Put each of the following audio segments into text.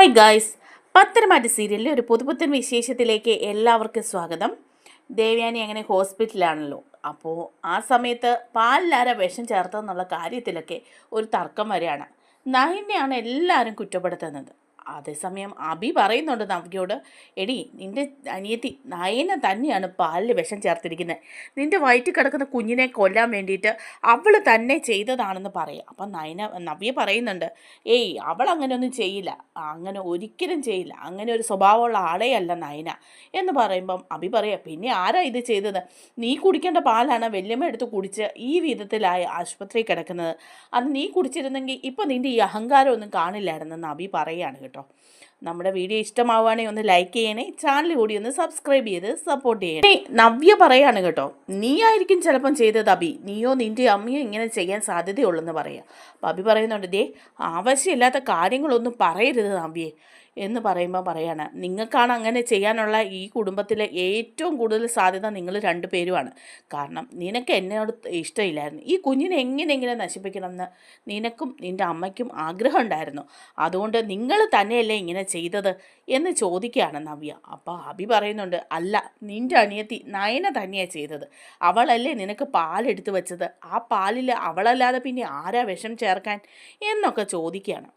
Hi guys പത്തനംമാറ്റ സീരിയലിലെ ഒരു പുതുപുത്തൻ വിശേഷത്തിലേക്ക് എല്ലാവർക്കും സ്വാഗതം. ദേവയാനി അങ്ങനെ ഹോസ്പിറ്റലാണല്ലോ അപ്പോൾ ആ സമയത്ത് പാലിലാര വിഷം ചേർത്തെന്നുള്ള കാര്യത്തിലൊക്കെ ഒരു തർക്കം വരെയാണ് നയനെയാണ് എല്ലാവരും കുറ്റപ്പെടുത്തുന്നത്. അതേസമയം അബി പറയുന്നുണ്ട് നവ്യയോട് എടി നിന്റെ അനിയത്തി നയന തന്നെയാണ് പാലിൽ വിഷം ചേർത്തിരിക്കുന്നത് നിന്റെ വയറ്റിൽ കിടക്കുന്ന കുഞ്ഞിനെ കൊല്ലാൻ വേണ്ടിയിട്ട് അവൾ തന്നെ ചെയ്തതാണെന്ന് പറയാം. അപ്പം നയന നവ്യ പറയുന്നുണ്ട് ഏയ് അവൾ അങ്ങനെയൊന്നും ചെയ്യില്ല. അങ്ങനെ ഒരിക്കലും ചെയ്യില്ല. അങ്ങനെ ഒരു സ്വഭാവമുള്ള ആളേ അല്ല നയന. എന്ന് പറയുമ്പം അബി പറയാം പിന്നെ ആരാ ഇത് ചെയ്തത്? നീ കുടിക്കേണ്ട പാലാണ് വല്യമ്മ എടുത്ത് കുടിച്ച് ഈ വിധത്തിലായി ആശുപത്രി കിടക്കുന്നത്. അത് നീ കുടിച്ചിരുന്നെങ്കിൽ ഇപ്പം നിന്റെ ഈ അഹങ്കാരമൊന്നും കാണില്ലായിരുന്നു കാണില്ലായിരുന്നെന്ന് അബി പറയുകയാണ് കേട്ടോ. നമ്മുടെ വീഡിയോ ഇഷ്ടമാവുകയാണെങ്കിൽ ഒന്ന് ലൈക്ക് ചെയ്യണേ ചാനൽ കൂടി ഒന്ന് സബ്സ്ക്രൈബ് ചെയ്ത് സപ്പോർട്ട് ചെയ്യണേ. നവ്യ പറയാണ് കേട്ടോ നീ ആയിരിക്കും ചിലപ്പം ചെയ്തത് അബി നീയോ നിന്റെ അമ്മയോ ഇങ്ങനെ ചെയ്യാൻ സാധ്യതയുള്ളെന്ന് പറയാം അപ്പം അബി പറയുന്നുണ്ട് ദേ ആവശ്യമില്ലാത്ത കാര്യങ്ങളൊന്നും പറയരുത് നവ്യേ. എന്ന് പറയുമ്പോൾ പറയാണ്. നിങ്ങൾക്കാണ് അങ്ങനെ ചെയ്യാനുള്ള ഈ കുടുംബത്തിലെ ഏറ്റവും കൂടുതൽ സാധ്യത നിങ്ങൾ രണ്ടുപേരുമാണ്. കാരണം നിനക്ക് എന്നോട് ഇഷ്ടമില്ലായിരുന്നു. ഈ കുഞ്ഞിനെ എങ്ങനെയെങ്കിലും നശിപ്പിക്കണമെന്ന് നിനക്കും നിന്റെ അമ്മയ്ക്കും ആഗ്രഹം ഉണ്ടായിരുന്നു. അതുകൊണ്ട് നിങ്ങൾ തന്നെയല്ലേ ഇങ്ങനെ ചെയ്തത്? എന്ന് ചോദിക്കുകയാണ് നവ്യ. അപ്പോൾ അഭി പറയുന്നുണ്ട് അല്ല നിന്റെ അനിയത്തി നയന തന്നെയാണ് ചെയ്തത്. അവളല്ലേ നിനക്ക് പാലെടുത്ത് വെച്ചത്. ആ പാലിൽ അവളല്ലാതെ പിന്നെ ആരാ വിഷം ചേർക്കാൻ? എന്നൊക്കെ ചോദിക്കുകയാണ്.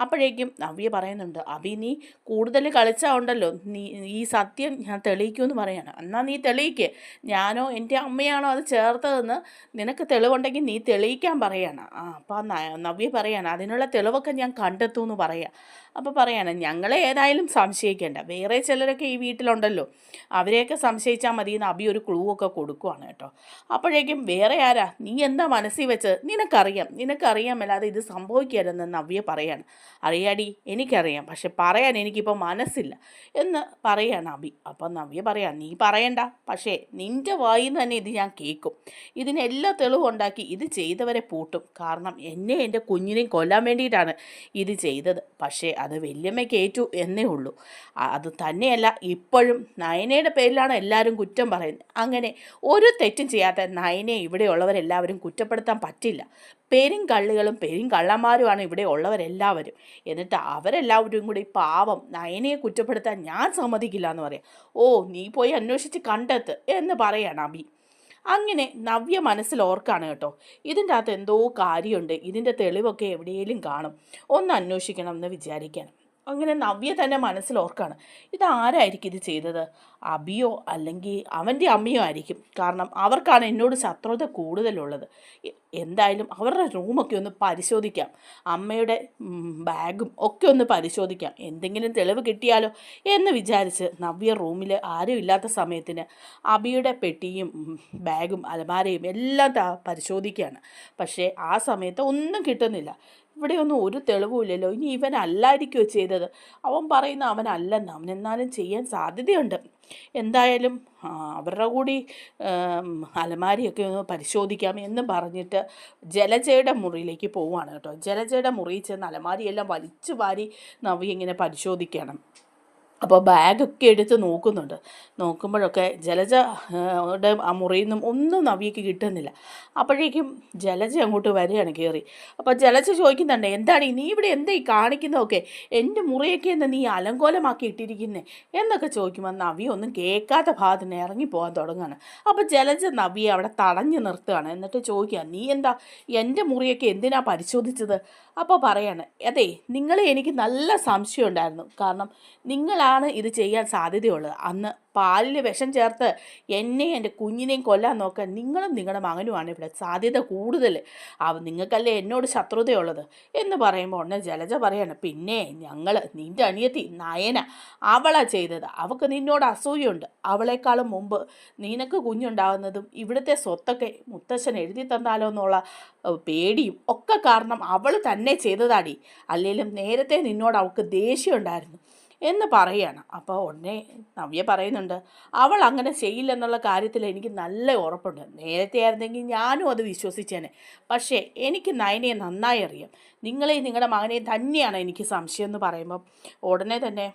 അപ്പോഴേക്കും നവ്യ പറയുന്നുണ്ട് അഭി നീ കൂടുതൽ കളിച്ചാൽ ഉണ്ടല്ലോ. നീ ഈ സത്യം ഞാൻ തെളിയിക്കുമെന്ന് പറയാണ്. എന്നാൽ നീ തെളിയിക്ക്. ഞാനോ എന്റെ അമ്മയാണോ അത് ചേർത്തതെന്ന് നിനക്ക് തെളിവുണ്ടെങ്കിൽ നീ തെളിയിക്കാൻ പറയാണ്. ആ അപ്പം നവ്യ പറയാണ് അതിനുള്ള തെളിവൊക്കെ ഞാൻ കണ്ടെത്തുമെന്ന് പറയാം. അപ്പോൾ പറയാണ് ഞങ്ങളെ ഏതായാലും സംശയിക്കേണ്ട. വേറെ ചിലരൊക്കെ ഈ വീട്ടിലുണ്ടല്ലോ. അവരെയൊക്കെ സംശയിച്ചാൽ മതി എന്ന് അബി ഒരു ക്ലൂ ഒക്കെ കൊടുക്കുവാണ് കേട്ടോ. അപ്പോഴേക്കും വേറെ ആരാ? നീ എന്താ മനസ്സിൽ വെച്ചത്? നിനക്കറിയാം. നിനക്കറിയാമല്ലാതെ ഇത് സംഭവിക്കരുതെന്ന് നവ്യ പറയാണ്. അറിയാടി എനിക്കറിയാം പക്ഷെ പറയാൻ എനിക്കിപ്പോൾ മനസ്സില്ല എന്ന് പറയാണ് അബി അപ്പം നവ്യ പറയാം നീ പറയണ്ട പക്ഷേ നിന്റെ വായിൽ നിന്ന് തന്നെ ഇത് ഞാൻ കേൾക്കും ഇതിനെല്ലാം തെളിവുണ്ടാക്കി ഇത് ചെയ്തവരെ പൂട്ടും. കാരണം എന്നെ എന്റെ കുഞ്ഞിനെയും കൊല്ലാൻ വേണ്ടിയിട്ടാണ് ഇത് ചെയ്തത്. പക്ഷേ അത് വല്യമ്മയ്ക്ക് ഏറ്റു എന്നേ ഉള്ളൂ. അത് തന്നെയല്ല ഇപ്പോഴും നയനയുടെ പേരിലാണ് എല്ലാവരും കുറ്റം പറയുന്നത്. അങ്ങനെ ഒരു തെറ്റും ചെയ്യാത്ത നയനെ ഇവിടെയുള്ളവരെല്ലാവരും കുറ്റപ്പെടുത്താൻ പറ്റില്ല. പെരും കള്ളികളും പെരും കള്ളന്മാരുമാണ് ഇവിടെ ഉള്ളവരെല്ലാവരും. എന്നിട്ട് അവരെല്ലാവരും കൂടി പാവം നയനയെ കുറ്റപ്പെടുത്താൻ ഞാൻ സമ്മതിക്കില്ല എന്ന് പറയാം. ഓ നീ പോയി അന്വേഷിച്ച് കണ്ടെത്ത് എന്ന് പറയാണ് അബി അങ്ങനെ നവ്യ മനസ്സിൽ ഓർക്കാണ് കേട്ടോ. ഇതിന്റെ അകത്ത് എന്തോ കാര്യമുണ്ട്. ഇതിന്റെ തെളിവൊക്കെ എവിടെയെങ്കിലും കാണും. ഒന്ന് അന്വേഷിക്കണം എന്ന് വിചാരിക്കണം. അങ്ങനെ നവ്യ തന്നെ മനസ്സിൽ ഓർക്കാണ് ഇതാരായിരിക്കും ഇത് ചെയ്തത്? അബിയോ അല്ലെങ്കിൽ അവന്റെ അമ്മയോ ആയിരിക്കും. കാരണം അവർക്കാണ് എന്നോട് ശത്രുത കൂടുതലുള്ളത്. എന്തായാലും അവരുടെ റൂമൊക്കെ ഒന്ന് പരിശോധിക്കാം. അമ്മയുടെ ബാഗും ഒക്കെ ഒന്ന് പരിശോധിക്കാം. എന്തെങ്കിലും തെളിവ് കിട്ടിയാലോ എന്ന് വിചാരിച്ച് നവ്യ റൂമിൽ ആരും ഇല്ലാത്ത സമയത്തിന് അബിയുടെ പെട്ടിയും ബാഗും അലമാരയും എല്ലാം പരിശോധിക്കുകയാണ്. പക്ഷേ ആ സമയത്ത് ഒന്നും കിട്ടുന്നില്ല. ഇവിടെയൊന്നും ഒരു തെളിവുമില്ലല്ലോ. ഇനി ഇവൻ അല്ലായിരിക്കുമോ ചെയ്തത്? അവൻ പറയുന്ന അവനല്ലെന്ന് അവൻ എന്നാലും ചെയ്യാൻ സാധ്യതയുണ്ട്. എന്തായാലും അവരുടെ കൂടി അലമാരിയൊക്കെ ഒന്ന് പരിശോധിക്കാം എന്ന് പറഞ്ഞിട്ട് ജലജയുടെ മുറിയിലേക്ക് പോവുകയാണ് കേട്ടോ. ജലജയുടെ മുറിയിൽ ചെന്ന് അലമാരിയെല്ലാം വലിച്ചു വാരി നവി ഇങ്ങനെ പരിശോധിക്കണം. അപ്പോൾ ബാഗൊക്കെ എടുത്ത് നോക്കുന്നുണ്ട്. നോക്കുമ്പോഴൊക്കെ ജലജ യുടെ ആ മുറിയിൽ നിന്നും ഒന്നും നവ്യക്ക് കിട്ടുന്നില്ല. അപ്പോഴേക്കും ജലജ അങ്ങോട്ട് വരികയാണ് കയറി അപ്പോൾ ജലജ ചോദിക്കുന്നുണ്ട് എന്താണ് നീ ഇവിടെ എന്താ ഈ കാണിക്കുന്നതൊക്കെ? എന്റെ മുറിയൊക്കെ എന്താ നീ അലങ്കോലമാക്കി ഇട്ടിരിക്കുന്നേ? എന്നൊക്കെ ചോദിക്കുമ്പോൾ നവ്യ ഒന്നും കേൾക്കാത്ത ഭാഗത്തിന് ഇറങ്ങി പോകാൻ തുടങ്ങുകയാണ്. അപ്പോൾ ജലജ നവ്യെ അവിടെ തടഞ്ഞു നിർത്തുകയാണ്. എന്നിട്ട് ചോദിക്കുക നീ എന്താ? എന്റെ മുറിയൊക്കെ എന്തിനാ പരിശോധിച്ചത്? അപ്പോൾ പറയാണ് അതെ നിങ്ങളെ എനിക്ക് നല്ല സംശയം ഉണ്ടായിരുന്നു. കാരണം നിങ്ങളാണ് ഇത് ചെയ്യാൻ സാധ്യതയുള്ളത്. അന്ന് പാലിൽ വിഷം ചേർത്ത് എന്നെയും എന്റെ കുഞ്ഞിനെയും കൊല്ലാൻ നോക്കാൻ നിങ്ങളും നിങ്ങളുടെ മകനുമാണ് ഇവിടെ സാധ്യത കൂടുതൽ. നിങ്ങൾക്കല്ലേ എന്നോട് ശത്രുതയുള്ളത്? എന്ന് പറയുമ്പോൾ ഉടനെ ജലജ പറയാണ് പിന്നെ ഞങ്ങൾ നിന്റെ അനിയത്തി നയന അവളാ ചെയ്തത്. അവൾക്ക് നിന്നോട് അസൂയുണ്ട്. അവളെക്കാളും മുമ്പ് നിനക്ക് കുഞ്ഞുണ്ടാകുന്നതും ഇവിടുത്തെ സ്വത്തൊക്കെ മുത്തശ്ശൻ എഴുതി തന്നാലോ എന്നുള്ള പേടിയും ഒക്കെ കാരണം അവൾ തന്നെ ചെയ്തതാടി. അല്ലെങ്കിലും നേരത്തെ നിന്നോട് അവൾക്ക് ദേഷ്യം ഉണ്ടായിരുന്നു. എന്ന് പറയുകയാണ് അപ്പോൾ ഉടനെ നവ്യ പറയുന്നുണ്ട് അവൾ അങ്ങനെ ചെയ്യില്ലെന്നുള്ള കാര്യത്തിൽ എനിക്ക് നല്ല ഉറപ്പുണ്ട്. നേരത്തെ ആയിരുന്നെങ്കിൽ ഞാനും അത് വിശ്വസിച്ചേനെ. പക്ഷേ എനിക്ക് നയനയെ നന്നായി അറിയാം. നിങ്ങളെയും നിങ്ങളുടെ മകനെയും തന്നെയാണ് എനിക്ക് സംശയം എന്ന് പറയുമ്പം ഉടനെ തന്നെ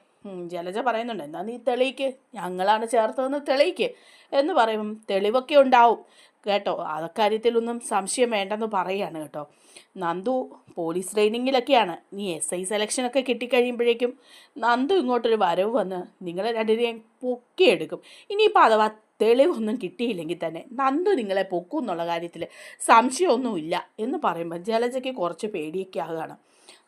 ജലജ പറയുന്നുണ്ട് എന്നാൽ നീ തെളിയിക്ക്. ഞങ്ങളാണ് ചേർത്തതെന്ന് തെളിയിക്ക്. എന്ന് പറയും തെളിവൊക്കെ ഉണ്ടാവും. കേട്ടോ അക്കാര്യത്തിലൊന്നും സംശയം വേണ്ടെന്ന് പറയുകയാണ് കേട്ടോ. നന്ദു പോലീസ് ട്രെയിനിങ്ങിലൊക്കെയാണ്. നീ എസ് ഐ സെലക്ഷനൊക്കെ കിട്ടിക്കഴിയുമ്പോഴേക്കും നന്ദു ഇങ്ങോട്ടൊരു വരവ് വന്ന് നിങ്ങളെ രണ്ടുപേരെയും പൊക്കിയെടുക്കും. ഇനിയിപ്പോൾ അഥവാ തെളിവൊന്നും കിട്ടിയില്ലെങ്കിൽ തന്നെ നന്ദു നിങ്ങളെ പൊക്കും എന്നുള്ള കാര്യത്തിൽ സംശയമൊന്നുമില്ല എന്ന് പറയുമ്പോൾ ജലജയ്ക്ക് കുറച്ച് പേടിയൊക്കെ ആകുകയാണ്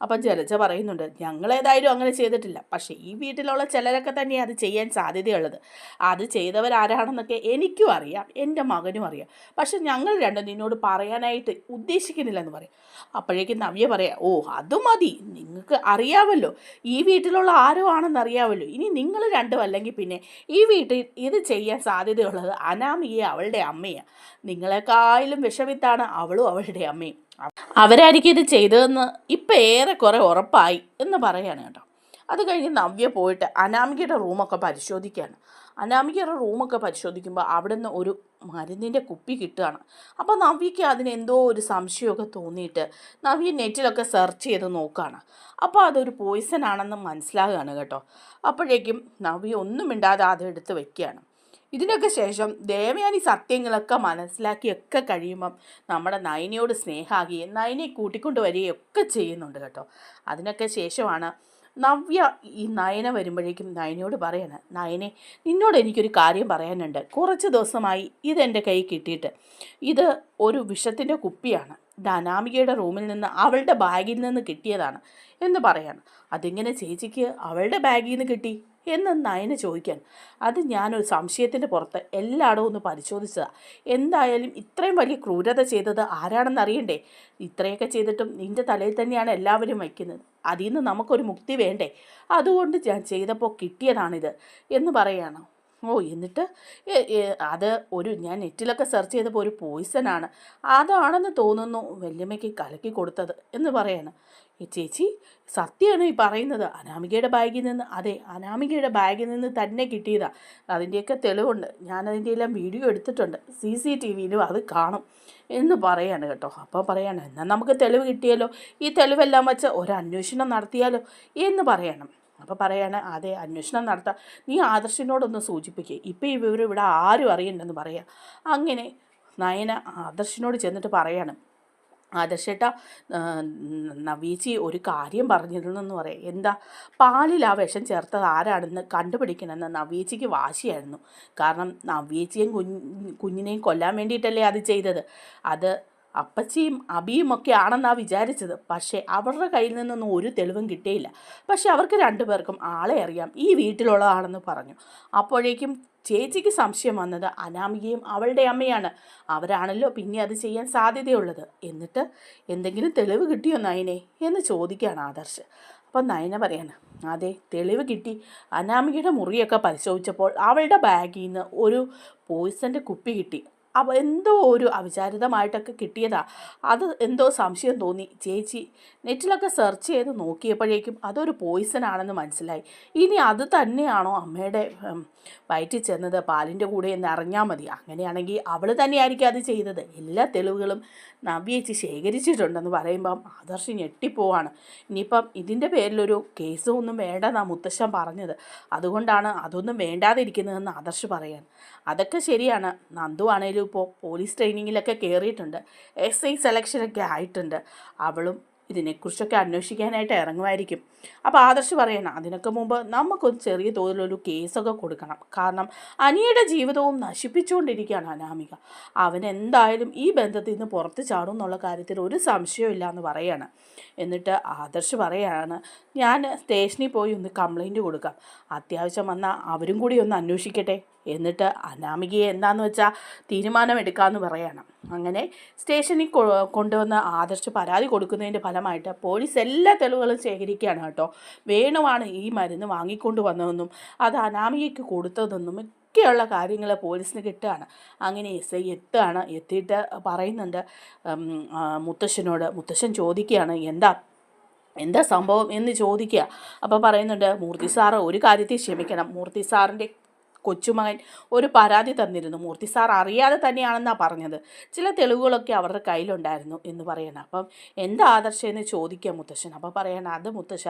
അപ്പം ജലജ പറയുന്നുണ്ട് ഞങ്ങളേതായാലും അങ്ങനെ ചെയ്തിട്ടില്ല. പക്ഷേ ഈ വീട്ടിലുള്ള ചിലരൊക്കെ തന്നെയാണ് അത് ചെയ്യാൻ സാധ്യതയുള്ളത്. അത് ചെയ്തവരാരാണെന്നൊക്കെ എനിക്കും അറിയാം എന്റെ മകനും അറിയാം. പക്ഷെ ഞങ്ങൾ രണ്ടും നിന്നോട് പറയാനായിട്ട് ഉദ്ദേശിക്കുന്നില്ലെന്ന് പറയും. അപ്പോഴേക്കും നവ്യ പറയാം ഓ അത് മതി. നിങ്ങൾക്ക് അറിയാമല്ലോ ഈ വീട്ടിലുള്ള ആരോ ആണെന്ന് അറിയാമല്ലോ ഇനി നിങ്ങൾ രണ്ടും അല്ലെങ്കിൽ പിന്നെ ഈ വീട്ടിൽ ഇത് ചെയ്യാൻ സാധ്യതയുള്ളത് അനാമിയെ അവളുടെ അമ്മയാണ് നിങ്ങളെക്കായാലും വിഷവിത്താണ് അവളും അവളുടെ അമ്മയും. അവരായിരിക്കും ഇത് ചെയ്തതെന്ന് ഇപ്പം ഏറെക്കുറെ ഉറപ്പായി എന്ന് പറയാണ് കേട്ടോ. അത് കഴിഞ്ഞ് നവ്യ പോയിട്ട് അനാമികയുടെ റൂമൊക്കെ പരിശോധിക്കുകയാണ്. അനാമികയുടെ റൂമൊക്കെ പരിശോധിക്കുമ്പോൾ അവിടെ നിന്ന് ഒരു മരുന്നിന്റെ കുപ്പി കിട്ടുകയാണ്. അപ്പോൾ നവ്യയ്ക്ക് അതിനെന്തോ ഒരു സംശയമൊക്കെ തോന്നിയിട്ട് നവ്യ നെറ്റിലൊക്കെ സെർച്ച് ചെയ്ത് നോക്കുകയാണ്. അപ്പോൾ അതൊരു പോയിസൺ ആണെന്ന് മനസ്സിലാകുകയാണ് കേട്ടോ. അപ്പോഴേക്കും നവ്യ ഒന്നും മിണ്ടാതെ അത് എടുത്ത് വെക്കുകയാണ്. ഇതിനൊക്കെ ശേഷം ദേവയാനി സത്യങ്ങളൊക്കെ മനസ്സിലാക്കിയൊക്കെ കഴിയുമ്പം നമ്മുടെ നയനയോട് സ്നേഹമാകുകയും നയനെ കൂട്ടിക്കൊണ്ട് വരികയും ഒക്കെ ചെയ്യുന്നുണ്ട് കേട്ടോ. അതിനൊക്കെ ശേഷമാണ് നവ്യ ഈ നയന വരുമ്പോഴേക്കും നയനയോട് പറയാണ് നയനെ നിന്നോട് എനിക്കൊരു കാര്യം പറയാനുണ്ട്. കുറച്ച് ദിവസമായി ഇതെന്റെ കൈ കിട്ടിയിട്ട്. ഇത് ഒരു വിഷത്തിന്റെ കുപ്പിയാണ്. ഇത് റൂമിൽ നിന്ന് അവളുടെ ബാഗിൽ നിന്ന് കിട്ടിയതാണ് എന്ന് പറയാണ്. അതിങ്ങനെ ചേച്ചിക്ക് അവളുടെ ബാഗിൽ നിന്ന് കിട്ടി? എന്ന് നയന ചോദിക്കാൻ. അത് ഞാനൊരു സംശയത്തിന്റെ പുറത്ത് എല്ലായിടവും ഒന്ന് പരിശോധിച്ചതാണ് എന്തായാലും ഇത്രയും വലിയ ക്രൂരത ചെയ്തത് ആരാണെന്ന് അറിയണ്ടേ ഇത്രയൊക്കെ ചെയ്തിട്ടും നിന്റെ തലയിൽ തന്നെയാണ് എല്ലാവരും വയ്ക്കുന്നത്. അതിൽ നിന്ന് നമുക്കൊരു മുക്തി വേണ്ടേ? അതുകൊണ്ട് ഞാൻ ചെയ്തപ്പോൾ കിട്ടിയതാണിത് എന്ന് പറയാണ്. ഓ എന്നിട്ട്? അത് ഒരു ഞാൻ നെറ്റിലൊക്കെ സെർച്ച് ചെയ്തപ്പോൾ ഒരു പോയിസൺ ആണ്. അതാണെന്ന് തോന്നുന്നു വല്യമ്മയ്ക്ക് കലക്കി കൊടുത്തത് എന്ന് പറയാണ്. ചേച്ചി സത്യമാണ് ഈ പറയുന്നത്. അനാമികയുടെ ബാഗിൽ നിന്ന് അതെ അനാമികയുടെ ബാഗിൽ നിന്ന് തന്നെ കിട്ടിയതാ. അതിന്റെയൊക്കെ തെളിവുണ്ട്. ഞാനതിന്റെ എല്ലാം വീഡിയോ എടുത്തിട്ടുണ്ട്. സി സി ടി വിയിലും അത് കാണും എന്ന് പറയാണ് കേട്ടോ. അപ്പോൾ പറയാണ് എന്നാൽ നമുക്ക് തെളിവ് കിട്ടിയല്ലോ? ഈ തെളിവെല്ലാം വെച്ച് ഒരു അന്വേഷണം നടത്തിയാലോ എന്ന് പറയണം. അപ്പോൾ പറയാണ് അതെ അന്വേഷണം നടത്താം. നീ ആദർശിനോടൊന്ന് സൂചിപ്പിക്കുക ഇപ്പോൾ ഈ വിവരം ഇവിടെ ആരും അറിയണ്ടെന്ന് പറയാം. അങ്ങനെ നയന ആദർശിനോട് ചെന്നിട്ട് പറയാണ് ആദർശേട്ടാ നവീച്ചി ഒരു കാര്യം പറഞ്ഞിരുന്നെന്ന് പറയാം. എന്താ പാലിൽ ആ വിഷം ചേർത്തത് ആരാണെന്ന് കണ്ടുപിടിക്കണമെന്ന് നവീച്ചിക്ക് വാശിയായിരുന്നു. കാരണം നവീച്ചിയും കുഞ്ഞ് കുഞ്ഞിനെയും കൊല്ലാൻ വേണ്ടിയിട്ടല്ലേ അത് ചെയ്തത്. അത് അപ്പച്ചിയും അബിയും ഒക്കെ ആണെന്നാണ് വിചാരിച്ചത്. പക്ഷേ അവരുടെ കയ്യിൽ നിന്നൊന്നും ഒരു തെളിവും കിട്ടിയില്ല. പക്ഷെ അവർക്ക് രണ്ടുപേർക്കും ആളെ അറിയാം. ഈ വീട്ടിലുള്ളതാണെന്ന് പറഞ്ഞു. അപ്പോഴേക്കും ചേച്ചിക്ക് സംശയം വന്നത് അനാമികയും അവളുടെ അമ്മയാണ്. അവരാണല്ലോ പിന്നെ അത് ചെയ്യാൻ സാധ്യതയുള്ളത്. എന്നിട്ട് എന്തെങ്കിലും തെളിവ് കിട്ടിയോ നയനെ? എന്ന് ചോദിക്കുകയാണ് ആദർശ്. അപ്പം നയന പറയാണ് അതെ തെളിവ് കിട്ടി. അനാമികയുടെ മുറിയൊക്കെ പരിശോധിച്ചപ്പോൾ അവളുടെ ബാഗിൽ നിന്ന് ഒരു പോയിസന്റെ കുപ്പി കിട്ടി. അവ എന്തോ ഒരു അവിചാരിതമായിട്ടൊക്കെ കിട്ടിയതാ. അത് എന്തോ സംശയം തോന്നി. ചേച്ചി നെറ്റിലൊക്കെ സെർച്ച് ചെയ്ത് നോക്കിയപ്പോഴേക്കും അതൊരു പോയിസൺ ആണെന്ന് മനസ്സിലായി. ഇനി അത് തന്നെയാണോ അമ്മയുടെ വയറ്റിൽ ചെന്നത്? പാലിന്റെ കൂടെ എന്ന് അറിഞ്ഞാൽ മതി. അങ്ങനെയാണെങ്കിൽ അവൾ തന്നെയായിരിക്കും അത് ചെയ്തത്. എല്ലാ തെളിവുകളും നവ്യേച്ചി ശേഖരിച്ചിട്ടുണ്ടെന്ന് പറയുമ്പം ആദർശ് ഞെട്ടിപ്പോവാണ്. ഇനിയിപ്പം ഇതിന്റെ പേരിലൊരു കേസും ഒന്നും വേണ്ടെന്നാ മുത്തശ്ശൻ പറഞ്ഞത്. അതുകൊണ്ടാണ് അതൊന്നും വേണ്ടാതിരിക്കുന്നതെന്ന് ആദർശ് പറയാൻ അതൊക്കെ ശരിയാണ്. നന്ദു ആണേലും ഇപ്പോൾ പോലീസ് ട്രെയിനിങ്ങിലൊക്കെ കയറിയിട്ടുണ്ട്. എസ് ഐ സെലക്ഷനൊക്കെ ആയിട്ടുണ്ട്. അവളും ഇതിനെക്കുറിച്ചൊക്കെ അന്വേഷിക്കാനായിട്ട് ഇറങ്ങുമായിരിക്കും. അപ്പോൾ ആദർശ് പറയണം അതിനൊക്കെ മുമ്പ് നമുക്കൊരു ചെറിയ തോതിലൊരു കേസൊക്കെ കൊടുക്കണം. കാരണം അനിയുടെ ജീവിതവും നശിപ്പിച്ചുകൊണ്ടിരിക്കുകയാണ് അനാമിക. അവൻ എന്തായാലും ഈ ബന്ധത്തിൽ നിന്ന് പുറത്ത് ചാടും എന്നുള്ള കാര്യത്തിൽ ഒരു സംശയവും ഇല്ല എന്ന് പറയാണ്. എന്നിട്ട് ആദർശ് പറയാണ് ഞാൻ സ്റ്റേഷനിൽ പോയി ഒന്ന് കംപ്ലൈന്റ് കൊടുക്കാം. അത്യാവശ്യം വന്നാൽ അവരും കൂടി ഒന്ന് അന്വേഷിക്കട്ടെ. എന്നിട്ട് അനാമികയെ എന്താന്ന് വെച്ചാൽ തീരുമാനമെടുക്കാമെന്ന് പറയണം. അങ്ങനെ സ്റ്റേഷനിൽ കൊണ്ടുവന്ന് ആദർശ് പരാതി കൊടുക്കുന്നതിന്റെ ഫലമായിട്ട് പോലീസ് എല്ലാ തെളിവുകളും ശേഖരിക്കുകയാണ് കേട്ടോ. വേണുവാണ് ഈ മരുന്ന് വാങ്ങിക്കൊണ്ട് വന്നതെന്നും അത് അനാമികയ്ക്ക് കൊടുത്തതെന്നും ഒക്കെയുള്ള കാര്യങ്ങൾ പോലീസിന് കിട്ടുകയാണ്. അങ്ങനെ എസ് ഐ എത്തുകയാണ് എത്തിയിട്ട് പറയുന്നുണ്ട്. മുത്തശ്ശനോട് മുത്തശ്ശൻ ചോദിക്കുകയാണ് എന്താ എന്താ സംഭവം? എന്ന് ചോദിക്കുക. അപ്പോൾ പറയുന്നുണ്ട് മൂർത്തി സാറ് ഒരു കാര്യത്തിൽ ക്ഷമിക്കണം. മൂർത്തി സാറിന്റെ കൊച്ചുമകൻ ഒരു പരാതി തന്നിരുന്നു. മൂർത്തി സാർ അറിയാതെ തന്നെയാണെന്നാണ് പറഞ്ഞത്. ചില തെളിവുകളൊക്കെ അവരുടെ കയ്യിലുണ്ടായിരുന്നു എന്ന് പറയണം. അപ്പം എന്താ ആദർശം എന്ന് ചോദിക്കുക മുത്തശ്ശൻ. അപ്പോൾ പറയണം അത് മുത്തശ്ശ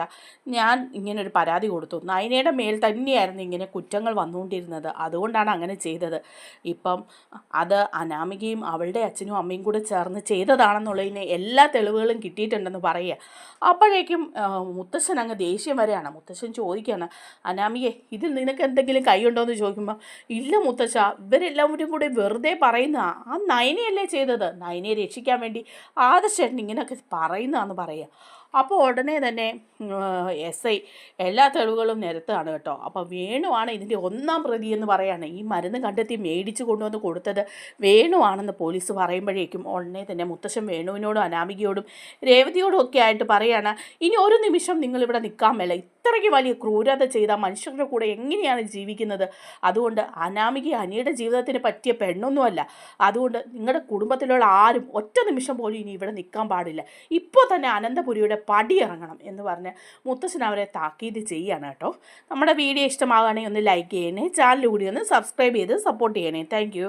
ഞാൻ ഇങ്ങനെ ഒരു പരാതി കൊടുത്തു. നയനയുടെ മേൽ തന്നെയായിരുന്നു ഇങ്ങനെ കുറ്റങ്ങൾ വന്നുകൊണ്ടിരുന്നത്. അതുകൊണ്ടാണ് അങ്ങനെ ചെയ്തത്. ഇപ്പം അത് അനാമികയും അവളുടെ അച്ഛനും അമ്മയും കൂടെ ചേർന്ന് ചെയ്തതാണെന്നുള്ളതിന് എല്ലാ തെളിവുകളും കിട്ടിയിട്ടുണ്ടെന്ന് പറയുക. അപ്പോഴേക്കും മുത്തശ്ശൻ അങ്ങ് ദേഷ്യം വരെയാണ് മുത്തശ്ശൻ ചോദിക്കുകയാണ് അനാമികെ ഇതിൽ നിനക്ക് എന്തെങ്കിലും കൈയുണ്ടോ എന്ന് ചോദിക്കുമ്പോൾ ഇല്ല മുത്തച്ഛ ഇവരെല്ലാവരും കൂടെ വെറുതെ പറയുന്ന ആ നയനയല്ലേ ചെയ്തത്? നയനയെ രക്ഷിക്കാൻ വേണ്ടി ആദർശേട്ടൻ ഇങ്ങനെയൊക്കെ പറയുന്നതെന്ന് പറയുക അപ്പോൾ ഉടനെ തന്നെ എസ് ഐ എല്ലാ തെളിവുകളും നിരത്തുകയാണ് കേട്ടോ. അപ്പോൾ വേണുവാണ് ഇതിന്റെ ഒന്നാം പ്രതി എന്ന് പറയാണ്. ഈ മരുന്ന് കണ്ടെത്തി മേടിച്ച് കൊണ്ടുവന്ന് കൊടുത്തത് വേണുവാണെന്ന് പോലീസ് പറയുമ്പോഴേക്കും ഉടനെ തന്നെ മുത്തശ്ശൻ വേണുവിനോടും അനാമികയോടും രേവതിയോടും ഒക്കെ ആയിട്ട് പറയാണ് ഇനി ഒരു നിമിഷം നിങ്ങളിവിടെ നിൽക്കാൻ മേല. ഇത്രയ്ക്ക് വലിയ ക്രൂരത ചെയ്ത മനുഷ്യരുടെ കൂടെ എങ്ങനെയാണ് ജീവിക്കുന്നത്? അതുകൊണ്ട് അനാമിക അനിയുടെ ജീവിതത്തിന് പറ്റിയ പെണ്ണൊന്നുമല്ല. അതുകൊണ്ട് നിങ്ങളുടെ കുടുംബത്തിലുള്ള ആരും ഒറ്റ നിമിഷം പോലും ഇനി ഇവിടെ നിൽക്കാൻ പാടില്ല. ഇപ്പോൾ തന്നെ അനന്തപുരിയുടെ പടി ഇറങ്ങണം എന്ന് പറഞ്ഞ് മുത്തശ്ശൻ അവരെ താക്കീത് ചെയ്യാണ് കേട്ടോ. നമ്മുടെ വീഡിയോ ഇഷ്ടമാകുകയാണെങ്കിൽ ഒന്ന് ലൈക്ക് ചെയ്യണേ ചാനൽ കൂടി ഒന്ന് സബ്സ്ക്രൈബ് ചെയ്ത് സപ്പോർട്ട് ചെയ്യണേ. താങ്ക്